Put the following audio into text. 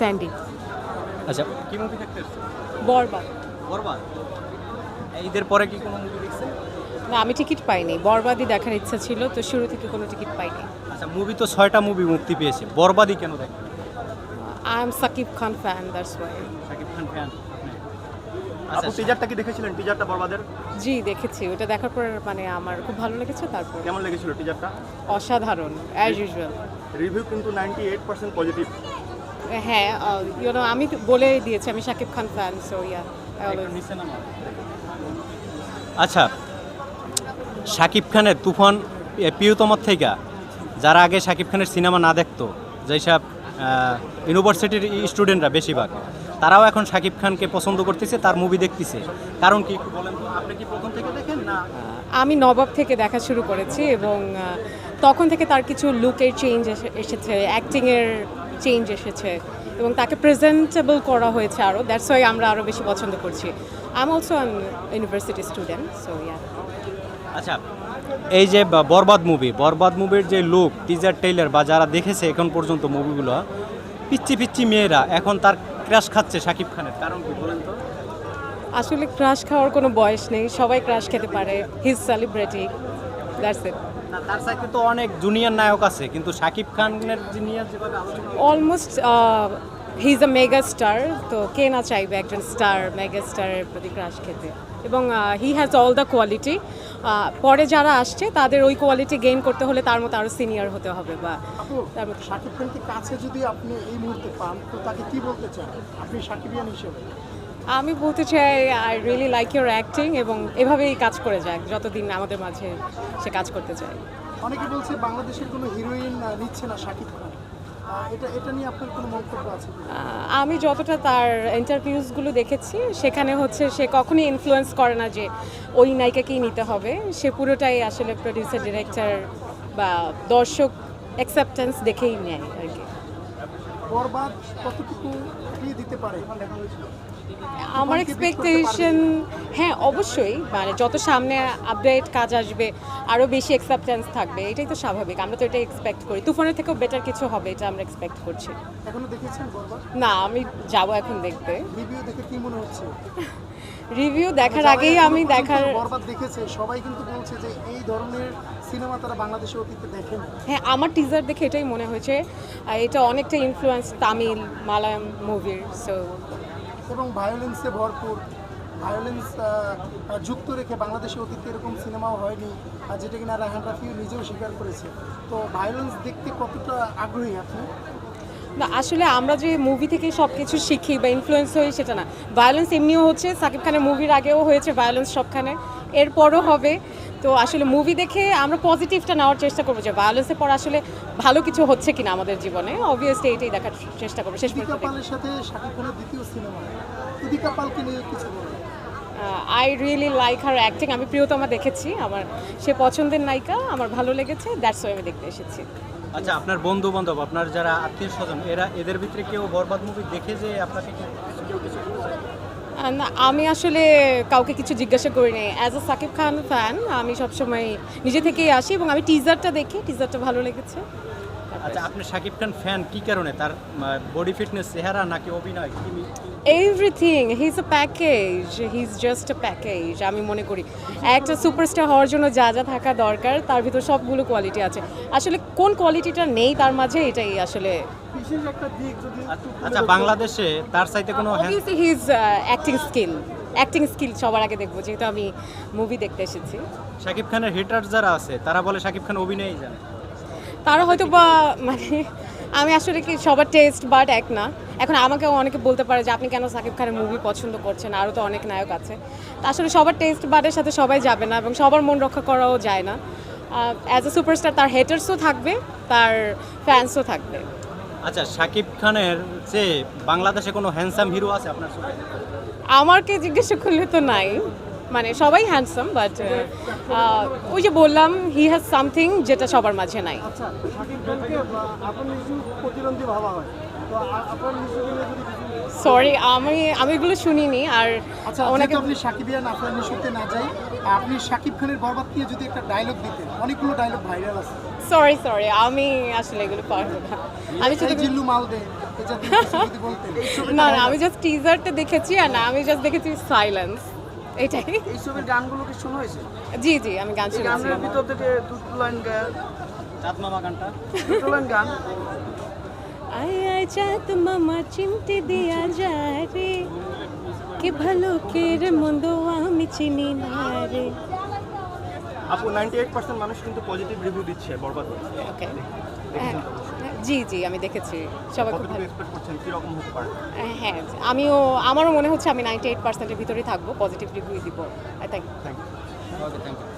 Sandy. আচ্ছা কি movie দেখতে এসেছেন বরবাদ। বরবাদ? ঈদের পরে কি কোনো মুভি দেখছেন? না আমি টিকিট পাইনি। বরবাদই দেখার ইচ্ছা ছিল তো শুরু থেকে কোনো টিকিট পাইনি। আচ্ছা মুভি তো ছয়টা মুভি মুক্তি পেয়েছে। বরবাদই কেন দেখেন I am Shakib Khan fan that's why Shakib Khan fan আপু টিজারটা কি দেখেছিলেন? টিজারটা বরবাদের? জি দেখেছি। ওটা দেখার পর মানে আমার খুব ভালো লেগেছে তারপর কেমন লেগেছিল টিজারটা অসাধারণ অ্যাজ ইউজুয়াল রিভিউ কিন্তু নাইনটি এইট পার্সেন্ট পজিটিভ হ্যাঁ ইউনো আমি বলে দিয়েছি আমি Shakib Khan fan so yeah আচ্ছা শাকিব খানের তুফান প্রিয়তমার থেকে যারা আগে শাকিব খানের সিনেমা না দেখতো যেসব ইউনিভার্সিটির স্টুডেন্টরা বেশিরভাগ তারাও এখন শাকিব খানকে পছন্দ করতেছে তার মুভি দেখতেছে। কারণ কি বলেন আপনি কি প্রথম থেকে দেখেন না? আমি নবাব থেকে দেখা শুরু করেছি এবং তখন থেকে তার কিছু লুকের চেঞ্জ এসেছে অ্যাক্টিংয়ের চেঞ্জ এসেছে এবং তাকে প্রেজেন্টেবল করা হয়েছে আরও দ্যাটস ওয়াই আমরা আরও বেশি পছন্দ করছি। I am also an university student so yeah আচ্ছা এই যে বরবাদ মুভি বরবাদ মুভির যে লুক টিজার টেইলার বা যারা দেখেছে এখন পর্যন্ত মুভিগুলো পিচ্ছি পিচ্ছি মেয়েরা এখন তার ক্র্যাশ খাচ্ছে শাকিব খানের কারণ কি বলেন তো? আসলে ক্রাশ খাওয়ার কোনো বয়স নেই সবাই ক্রাশ খেতে পারে হিজ সেলিব্রিটি দ্যাটস ইট না তার সাথে তো অনেক জুনিয়র নায়ক আছে কিন্তু শাকিব খানের জুনিয়র যেভাবে almost he is a mega star তো কে না চাইবে একজন স্টার মেগা স্টারের প্রতি ক্রাশ খেতে? এবং he has all the quality পরে যারা আসছে তাদের ওই কোয়ালিটি গেইন করতে হলে তার মতো আরও সিনিয়র হতে হবে বা তার মতো শাকিব খানকে কাছে যদি আপনি এই মুহূর্তে পান তো তাকে কি বলতে চান? আপনি সাকিবিয়ান হিসেবে। আমি বলতে চাই I really like your acting এবং এভাবেই কাজ করে যাক যতদিন আমাদের মাঝে সে কাজ করতে চায়। অনেকে বলছে বাংলাদেশের কোনো হিরোইন নিচ্ছে না শাকিব খান। আমি যতটা তার ইন্টারভিউসগুলো দেখেছি সেখানে হচ্ছে সে কখনই ইনফ্লুয়েন্স করে না যে ওই নায়িকাকেই নিতে হবে। সে পুরোটাই আসলে প্রডিউসার ডিরেক্টর বা দর্শক অ্যাকসেপ্টেন্স দেখেই নেয় আর কি। দিতে পারে? আমার এক্সপেকটেশন হ্যাঁ অবশ্যই। মানে যত সামনে আপডেট কাজ আসবে আরও বেশি অ্যাকসেপ্টেন্স থাকবে এটাই তো স্বাভাবিক। আমরা তো এটাই এক্সপেক্ট করি। তুফানের থেকেও বেটার কিছু হবে এটা আমরা এক্সপেক্ট করছি। এখনও দেখেছেন না আমি যাব এখন দেখতে। রিভিউ দেখে কি মনে হচ্ছে? রিভিউ দেখার আগেই আমি দেখার বরবাদ দেখেছে সবাই কিন্তু বলছে যে এই ধরনের সিনেমা তারা বাংলাদেশে অতীতে দেখেনি। হ্যাঁ আমার টিজার দেখে এটাই মনে হয়েছে। এটা অনেকটা ইনফ্লুয়েন্স তামিল মালায়াম মুভির সো এবং ভায়োলেন্সে ভরপুর। ভায়োলেন্স যুক্ত রেখে বাংলাদেশে অতীতে এরকম সিনেমাও হয়নি আর যেটা কিনা রাহান রাফিও নিজেও স্বীকার করেছে। তো ভায়োলেন্স দেখতে কতটা আগ্রহী আপনি? না আসলে আমরা যে মুভি থেকে সব কিছু শিখি বা ইনফ্লুয়েন্স হই সেটা না। ভায়োলেন্স এমনিও হচ্ছে সাকিব খানের মুভির আগেও হয়েছে ভায়োলেন্স সবখানে। এরপরও হবে। তো আসলে মুভি দেখে আমরা পজিটিভটা নেওয়ার চেষ্টা করব যে ভায়োলেন্সের পর আসলে ভালো কিছু হচ্ছে কিনা আমাদের জীবনে। অবভিয়াসলি এটাই দেখার চেষ্টা করব। শেষ পর্যন্ত পালের সাথে শাকিব খানের দ্বিতীয় সিনেমা উদিকা পালকে নিয়ে কিছু বলুন I really like her acting আমি প্রিয়তমা দেখেছি। আমার সে পছন্দের নায়িকা। আমার ভালো লেগেছে। দ্যাটস ওয়াই আমি দেখতে এসেছি। আচ্ছা আপনার বন্ধু বান্ধব আপনার যারা আত্মীয় স্বজন এরা এদের ভিতরে কেউ বরবাদ মুভি দেখে যে আপনাকে আমি আসলে কাউকে কিছু জিজ্ঞাসা করিনি as a Shakib Khan fan আমি সবসময় নিজে থেকেই আসি এবং আমি টিজারটা দেখি টিজারটা ভালো লেগেছে। আচ্ছা আপনি শাকিব খান ফ্যান কি কারণে? তার বডি ফিটনেস চেহারা নাকি অভিনয়? কি everything he is a package he is just a package আমি মনে করি। একটা সুপারস্টার হওয়ার জন্য যা যা থাকা দরকার তার ভিতর সবগুলো কোয়ালিটি আছে। আসলে কোন কোয়ালিটিটা নেই তার মাঝে এটাই আসলে বিশেষ একটা দিক যদি আচ্ছা বাংলাদেশে তার চাইতে কোনো obviously his acting skill acting skill সবার আগে দেখব যেহেতু আমি মুভি দেখতে এসেছি। শাকিব খানের হিটার যারা আছে তারা বলে শাকিব খান অভিনয়ই জানে। তারা হয়তো বা মানে আমি আসলে কি সবার টেস্ট বাট এক না। এখন আমাকে অনেকে বলতে পারে যে আপনি কেন সাকিব খানের মুভি পছন্দ করছেন? আরও তো অনেক নায়ক আছে। তা আসলে সবার টেস্ট বাটের সাথে সবাই যাবে না এবং সবার মন রক্ষা করাও যায় না। অ্যাজ এ সুপারস্টার তার হেটার্সও থাকবে তার ফ্যান্সও থাকবে। আচ্ছা শাকিব খানের যে বাংলাদেশে কোনো হ্যান্ডসাম হিরো আছে আপনার চোখে আমাকে জিজ্ঞাসা করলে তো নাই। মানে সবাই হ্যান্ডসাম বাট ওই যে বললাম হি হ্যাজ সামথিং যেটা সবার মাঝে নাই। আচ্ছা শাকিব খানকে বা প্রতিদ্বন্দ্বী ভাবা হয়? সরি আমি আমি এগুলো শুনিনি আর আচ্ছা ওনাকে আপনি সাকিবিয়ান আপনার নিশুতে না যাই আপনি শাকিব খানের বরবাদ দিয়ে যদি একটা ডায়লগ দিতেন অনেকগুলো ডায়লগ ভাইরাল আছে। সরি সরি আমি আসলে এগুলো পারব না। আমি শুধু জিল্লু মাল দে না না আমি জাস্ট টিজারটা দেখেছি আর না আমি জাস্ট দেখেছি সাইলেন্স এটাই। এই ছবির গানগুলো কি শোনা হয়েছে? জি জি আমি গান শুনেছি। গানের ভিতর থেকে দুটো লাইন গায় চাঁদ মামা গানটা। দুটো লাইন গান। আয় আয় চাঁদ মামা চিমটি দিয়া যায় রে কি ভালো কে রে মন্দ আমি চিনি না রে। আপু নাইনটি এইট পার্সেন্ট মানুষ কিন্তু পজিটিভ রিভিউ দিচ্ছে বরবাদ ওকে জি জি আমি দেখেছি। সবাই খুব ভালো। এক্সপেক্ট করছেন? কীরকম হতে পারে? হ্যাঁ আমিও আমারও মনে হচ্ছে আমি নাইনটি এইট পার্সেন্টের ভিতরেই থাকব পজিটিভ রিভিউ দিব। I thank thank you okay thank you